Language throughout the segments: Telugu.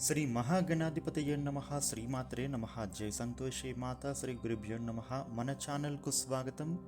శ్రీ మహాగణాధిపతయ నమ శ్రీమాత్రే నమ జై సంతోషే మాత శ్రీ గురుభ్యో నమ. మన ఛానల్కు స్వాగతం.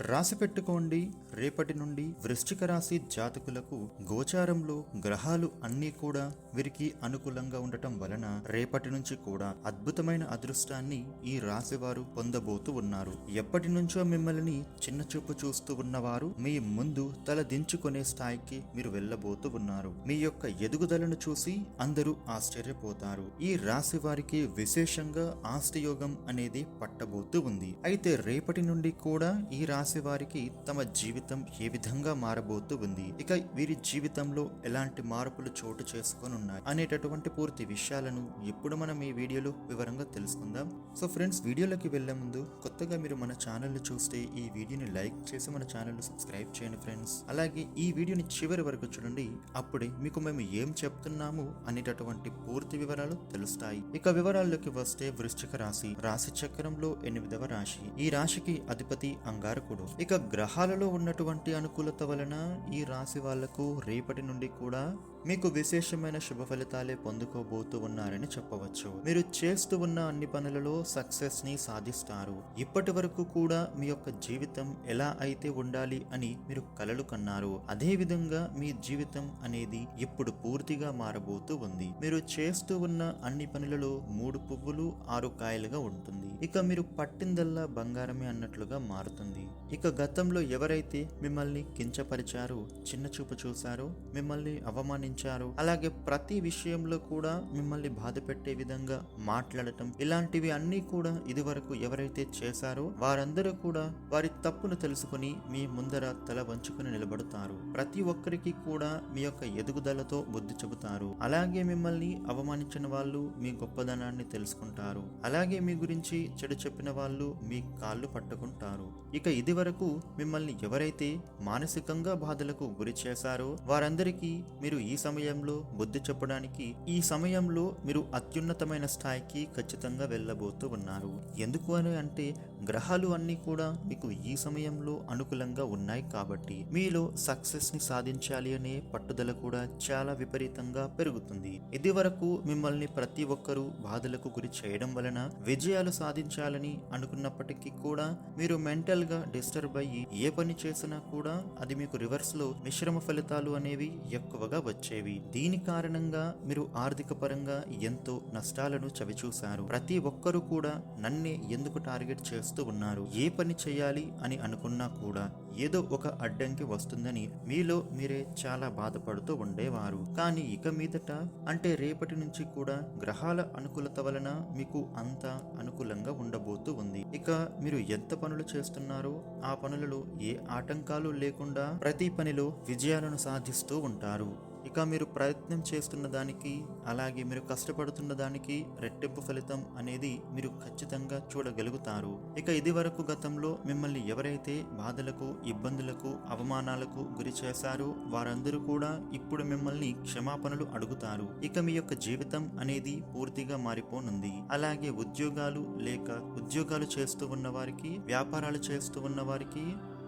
రాసి పెట్టుకోండి రేపటి నుండి వృశ్చిక రాశి జాతకులకు గోచారంలో గ్రహాలు అన్నీ కూడా వీరికి అనుకూలంగా ఉండటం వలన రేపటి నుంచి కూడా అద్భుతమైన అదృష్టాన్ని ఈ రాశి వారు పొందబోతూ ఉన్నారు. ఎప్పటి నుంచో మిమ్మల్ని చిన్న చూపు చూస్తూ ఉన్నవారు మీ ముందు తల దించుకునే స్థాయికి మీరు వెళ్ళబోతూ ఉన్నారు. మీ యొక్క ఎదుగుదలను చూసి అందరూ ఆశ్చర్యపోతారు. ఈ రాశి వారికి విశేషంగా ఆస్తియోగం అనేది పట్టబోతూ ఉంది. అయితే రేపటి నుండి కూడా ఈ రాశి వారికి తమ జీవితం ఏ విధంగా మారబోతూ ఉంది? ఇక వీరి జీవితంలో ఎలాంటి మార్పులు చోటు చేసుకొని ఉన్నాయి? అనేటటువంటి పూర్తి విషయాలను ఇప్పుడు మనం ఈ వీడియోలో వివరంగా తెలుసుకుందాం. సో ఫ్రెండ్స్ వీడియోలోకి వెళ్ళే ముందు కొత్తగా మీరు మన ఛానల్ని చూస్తే ఈ వీడియోని లైక్ చేసి మన ఛానల్ని సబ్స్క్రైబ్ చేయండి ఫ్రెండ్స్. అలాగే ఈ వీడియోని చివరి వరకు చూడండి. అప్పుడే మీకు మేము ఏం చెప్తున్నాము అనేటటువంటి పూర్తి వివరాలు తెలుస్తాయి. ఇక వివరాల్లోకి వస్తే వృశ్చిక రాశి. రాశి చక్రంలో ఎనిమిదవ రాశి. ఈ రాశికి అధిపతి అంగారకుడు. ఇక గ్రహాలలో ఉన్నటువంటి అనుకూలత వలన ఈ రాశి వాళ్ళకు రేపటి నుండి కూడా మీకు విశేషమైన శుభ ఫలితాలే పొందుకోబోతూ ఉన్నారని చెప్పవచ్చు. మీరు చేస్తూ ఉన్న అన్ని పనులలో సక్సెస్ని సాధిస్తారు. ఇప్పటి వరకు కూడా మీ యొక్క జీవితం ఎలా అయితే ఉండాలి అని మీరు కలలు కన్నారు. అదే విధంగా మీ జీవితం అనేది ఇప్పుడు పూర్తిగా మారబోతూ ఉంది. మీరు చేస్తూ ఉన్న అన్ని పనులలో మూడు పువ్వులు ఆరు కాయలుగా ఉంటుంది. ఇక మీరు పట్టిందల్లా బంగారమే అన్నట్లుగా మారుతుంది. ఇక గతంలో ఎవరైతే మిమ్మల్ని కించపరిచారో చిన్న చూపు చూశారో మిమ్మల్ని అవమానించారు అలాగే ప్రతి విషయంలో కూడా మిమ్మల్ని బాధ పెట్టే విధంగా మాట్లాడటం. ఇలాంటివి అన్నీ కూడా ఇదివరకు ఎవరైతే చేశారో వారందరూ కూడా వారి తప్పును తెలుసుకుని మీ ముందర తల వంచుకుని నిలబడతారు. ప్రతి ఒక్కరికి కూడా మీ యొక్క ఎదుగుదలతో బుద్ధి చెబుతారు. అలాగే మిమ్మల్ని అవమానించిన వాళ్ళు మీ గొప్పదనాన్ని తెలుసుకుంటారు. అలాగే మీ గురించి చెడు చెప్పిన వాళ్ళు మీ కాళ్ళు పట్టుకుంటారు. ఇక ఇది వరకు మిమ్మల్ని ఎవరైతే మానసికంగా బాధలకు గురి చేశారో వారందరికీ మీరు ఈ సమయంలో బుద్ధి చెప్పడానికి ఈ సమయంలో మీరు అత్యున్నతమైన స్థాయికి ఖచ్చితంగా వెళ్ళబోతూ ఉన్నారు. ఎందుకు అని అంటే గ్రహాలు అన్నీ కూడా మీకు ఈ సమయంలో అనుకూలంగా ఉన్నాయి కాబట్టి మీలో సక్సెస్ని సాధించాలి అనే పట్టుదల కూడా చాలా విపరీతంగా పెరుగుతుంది. ఇది వరకు మిమ్మల్ని ప్రతి ఒక్కరూ బాధలకు గురి చేయడం వలన విజయాలు సాధించాలని అనుకున్నప్పటికీ కూడా మీరు మెంటల్గా డిస్టర్బ్ అయ్యి ఏ పని చేసినా కూడా అది మీకు రివర్స్లో మిశ్రమ ఫలితాలు అనేవి ఎక్కువగా వచ్చేవి. దీని కారణంగా మీరు ఆర్థిక పరంగా ఎంతో నష్టాలను చవిచూశారు. ప్రతి ఒక్కరూ కూడా నన్నే ఎందుకు టార్గెట్ చేస్తారు చేస్తూ ఉన్నారు. ఏ పని చేయాలి అని అనుకున్నా కూడా ఏదో ఒక అడ్డంకి వస్తుందని మీలో మీరే చాలా బాధపడుతూ ఉండేవారు. కానీ ఇక మీదట అంటే రేపటి నుంచి కూడా గ్రహాల అనుకూలత వలన మీకు అంతా అనుకూలంగా ఉండబోతూ ఉంది. ఇక మీరు ఎంత పనులు చేస్తున్నారో ఆ పనులలో ఏ ఆటంకాలు లేకుండా ప్రతి పనిలో విజయాలను సాధిస్తూ ఉంటారు. ఇక మీరు ప్రయత్నం చేస్తున్న దానికి అలాగే మీరు కష్టపడుతున్న దానికి రెట్టింపు ఫలితం అనేది మీరు ఖచ్చితంగా చూడగలుగుతారు. ఇక ఇది వరకు గతంలో మిమ్మల్ని ఎవరైతే బాధలకు ఇబ్బందులకు అవమానాలకు గురి చేశారో వారందరూ కూడా ఇప్పుడు మిమ్మల్ని క్షమాపణలు అడుగుతారు. ఇక మీ యొక్క జీవితం అనేది పూర్తిగా మారిపోనుంది. అలాగే ఉద్యోగాలు లేక ఉద్యోగాలు చేస్తూ ఉన్న వారికి వ్యాపారాలు చేస్తూ ఉన్న వారికి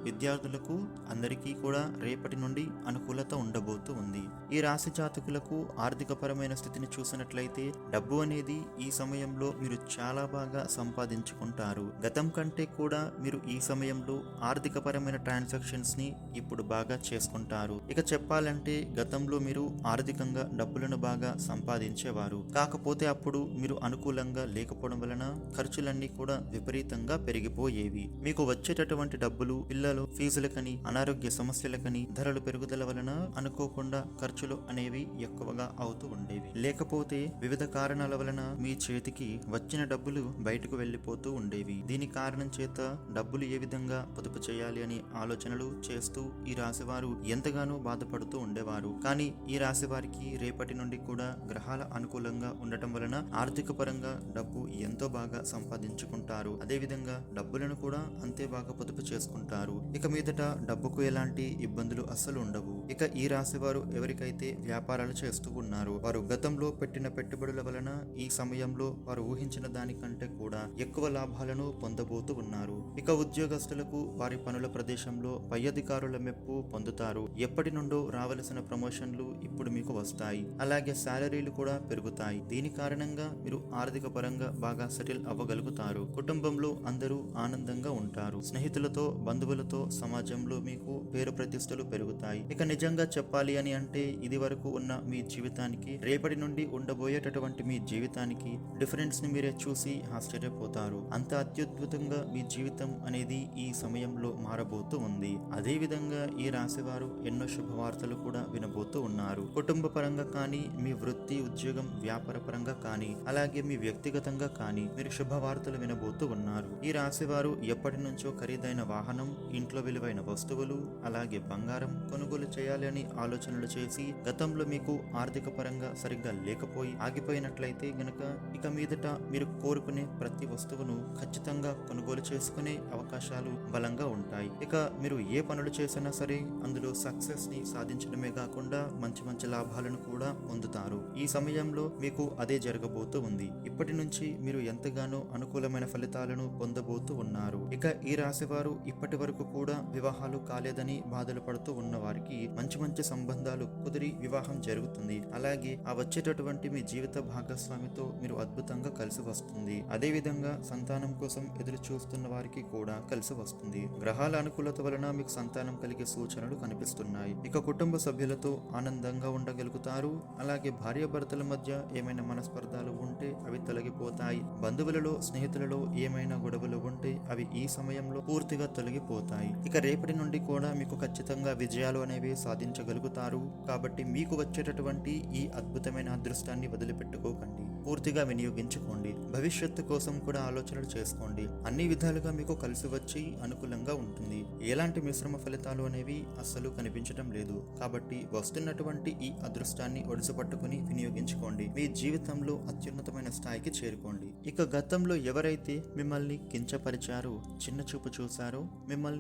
విద్యార్థులకు అందరికీ కూడా రేపటి నుండి అనుకూలత ఉండబోతూ ఉంది. ఈ రాశి జాతకులకు ఆర్థికపరమైన స్థితిని చూసినట్లయితే డబ్బు అనేది ఈ సమయంలో మీరు చాలా బాగా సంపాదించుకుంటారు. గతం కంటే కూడా మీరు ఈ సమయంలో ఆర్థికపరమైన ట్రాన్సాక్షన్స్ని ఇప్పుడు బాగా చేసుకుంటారు. ఇక చెప్పాలంటే గతంలో మీరు ఆర్థికంగా డబ్బులను బాగా సంపాదించేవారు. కాకపోతే అప్పుడు మీరు అనుకూలంగా లేకపోవడం వలన ఖర్చులన్నీ కూడా విపరీతంగా పెరిగిపోయేవి. మీకు వచ్చేటటువంటి డబ్బులు పిల్లలు ఫీజులకని అనారోగ్య సమస్యలకని ధరలు పెరుగుదల వలన అనుకోకుండా ఖర్చులు అనేవి ఎక్కువగా అవుతూ ఉండేవి. లేకపోతే వివిధ కారణాల వలన మీ చేతికి వచ్చిన డబ్బులు బయటకు వెళ్ళిపోతూ ఉండేవి. దీని కారణం చేత డబ్బులు ఏ విధంగా పొదుపు చేయాలి అని ఆలోచనలు చేస్తూ ఈ రాశివారు ఎంతగానో బాధపడుతూ ఉండేవారు. కానీ ఈ రాశి వారికి రేపటి నుండి కూడా గ్రహాల అనుకూలంగా ఉండటం వలన ఆర్థిక పరంగా డబ్బు ఎంతో బాగా సంపాదించుకుంటారు. అదే విధంగా డబ్బులను కూడా అంతే బాగా పొదుపు చేసుకుంటారు. ఇక మీదట డబ్బుకు ఎలాంటి ఇబ్బందులు అస్సలు ఉండవు. ఇక ఈ రాశి వారు ఎవరికైతే వ్యాపారాలు చేస్తూ ఉన్నారో వారు గతంలో పెట్టిన పెట్టుబడుల వలన ఈ సమయంలో వారు ఊహించిన దానికంటే కూడా ఎక్కువ లాభాలను పొందబోతూ ఉన్నారు. ఇక ఉద్యోగస్తులకు వారి పనుల ప్రదేశంలో పై అధికారుల మెప్పు పొందుతారు. ఎప్పటి నుండో రావలసిన ప్రమోషన్లు ఇప్పుడు మీకు వస్తాయి. అలాగే శాలరీలు కూడా పెరుగుతాయి. దీని కారణంగా మీరు ఆర్థిక పరంగా బాగా సెటిల్ అవ్వగలుగుతారు. కుటుంబంలో అందరూ ఆనందంగా ఉంటారు. స్నేహితులతో బంధువులతో సమాజంలో మీకు పేరు ప్రతిష్టలు పెరుగుతాయి. ఇక నిజంగా చెప్పాలి అని అంటే ఇది వరకు ఉన్న మీ జీవితానికి రేపటి నుండి ఉండబోయేటటువంటి మీ జీవితానికి డిఫరెన్స్ని మీరే చూసి ఆశ్చర్యపోతారు. అంత అత్యద్భుతంగా మీ జీవితం అనేది ఈ సమయంలో మారబోతూ ఉంది. అదే విధంగా ఈ రాశివారు ఎన్నో శుభవార్తలు కూడా వినబోతూ ఉన్నారు. కుటుంబ పరంగా కానీ మీ వృత్తి ఉద్యోగం వ్యాపార పరంగా కానీ అలాగే మీ వ్యక్తిగతంగా కానీ మీరు శుభవార్తలు వినబోతూ ఉన్నారు. ఈ రాశివారు ఎప్పటి నుంచో ఖరీదైన వాహనం ఇంట్లో విలువైన వస్తువులు అలాగే బంగారం కొనుగోలు చేయాలి అని ఆలోచనలు చేసి గతంలో మీకు ఆర్థిక పరంగా సరిగ్గా లేకపోయి ఆగిపోయినట్లయితే గనక ఇక మీదట మీరు కోరుకునే ప్రతి వస్తువును ఖచ్చితంగా కొనుగోలు చేసుకునే అవకాశాలు బలంగా ఉంటాయి. ఇక మీరు ఏ పనులు చేసినా సరే అందులో సక్సెస్ని సాధించడమే కాకుండా మంచి మంచి లాభాలను కూడా పొందుతారు. ఈ సమయంలో మీకు అదే జరగబోతూ ఉంది. ఇప్పటి నుంచి మీరు ఎంతగానో అనుకూలమైన ఫలితాలను పొందబోతూ ఉన్నారు. ఇక ఈ రాశి వారు ఇప్పటి వరకు కూడా వివాహాలు కాలేదని బాధలు పడుతూ ఉన్నవారికి మంచి మంచి సంబంధాలు కుదిరి వివాహం జరుగుతుంది. అలాగే ఆ వచ్చేటటువంటి మీ జీవిత భాగస్వామితో మీరు అద్భుతంగా కలిసి వస్తుంది. అదే విధంగా సంతానం కోసం ఎదురు చూస్తున్న వారికి కూడా కలిసి వస్తుంది. గ్రహాల అనుకూలత వలన మీకు సంతానం కలిగే సూచనలు కనిపిస్తున్నాయి. ఇక కుటుంబ సభ్యులతో ఆనందంగా ఉండగలుగుతారు. అలాగే భార్యాభర్తల మధ్య ఏమైనా మనస్పర్ధాలు ఉంటే అవి తొలగిపోతాయి. బంధువులలో స్నేహితులలో ఏమైనా గొడవలు ఉంటే అవి ఈ సమయంలో పూర్తిగా తొలగిపోతాయి. ఇక రేపటి నుండి కూడా మీకు ఖచ్చితంగా విజయాలు అనేవి సాధించగలుగుతారు. కాబట్టి మీకు వచ్చేటటువంటి ఈ అద్భుతమైన అదృష్టాన్ని వదిలిపెట్టుకోకండి. పూర్తిగా వినియోగించుకోండి. భవిష్యత్తు కోసం కూడా ఆలోచనలు చేసుకోండి. అన్ని విధాలుగా మీకు కలిసి వచ్చి అనుకూలంగా ఉంటుంది. ఎలాంటి మిశ్రమ ఫలితాలు అనేవి అస్సలు కనిపించడం లేదు. కాబట్టి వస్తున్నటువంటి ఈ అదృష్టాన్ని ఒడిసిపట్టుకుని వినియోగించుకోండి. మీ జీవితంలో అత్యున్నతమైన స్థాయికి చేరుకోండి. ఇక గతంలో ఎవరైతే మిమ్మల్ని కించపరిచారో చిన్న చూపు చూశారో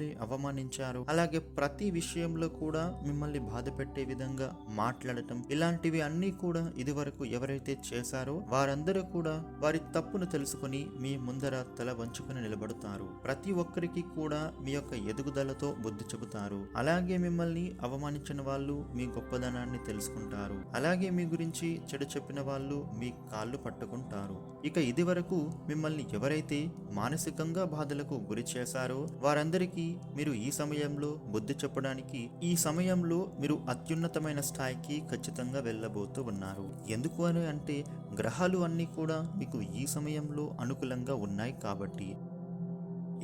మిమ్మల్ని అవమానించారు. అలాగే ప్రతి విషయంలో కూడా మిమ్మల్ని బాధ పెట్టే విధంగా మాట్లాడటం. ఇలాంటివి అన్నీ కూడా ఇదివరకు ఎవరైతే చేశారో వారందరూ కూడా వారి తప్పును తెలుసుకుని మీ ముందర తల వంచుకుని నిలబడతారు. ప్రతి ఒక్కరికి కూడా మీ యొక్క ఎదుగుదలతో బుద్ధి చెబుతారు. అలాగే మిమ్మల్ని అవమానించిన వాళ్ళు మీ గొప్పదనాన్ని తెలుసుకుంటారు. అలాగే మీ గురించి చెడు చెప్పిన వాళ్ళు మీ కాళ్ళు పట్టుకుంటారు. ఇక ఇది వరకు మిమ్మల్ని ఎవరైతే మానసికంగా బాధలకు గురి చేశారో వారందరికీ మీరు ఈ సమయంలో బుద్ధి చెప్పడానికి ఈ సమయంలో మీరు అత్యున్నతమైన స్థాయికి ఖచ్చితంగా వెళ్ళబోతూ ఉన్నారు. ఎందుకు అని అంటే గ్రహాలు అన్నీ కూడా మీకు ఈ సమయంలో అనుకూలంగా ఉన్నాయి కాబట్టి.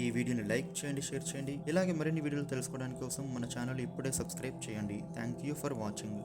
ఈ వీడియోని లైక్ చేయండి షేర్ చేయండి. ఇలాగే మరిన్ని వీడియోలు తెలుసుకోవడానికి కోసం మన ఛానల్ ఇప్పుడే సబ్స్క్రైబ్ చేయండి. Thank you for watching.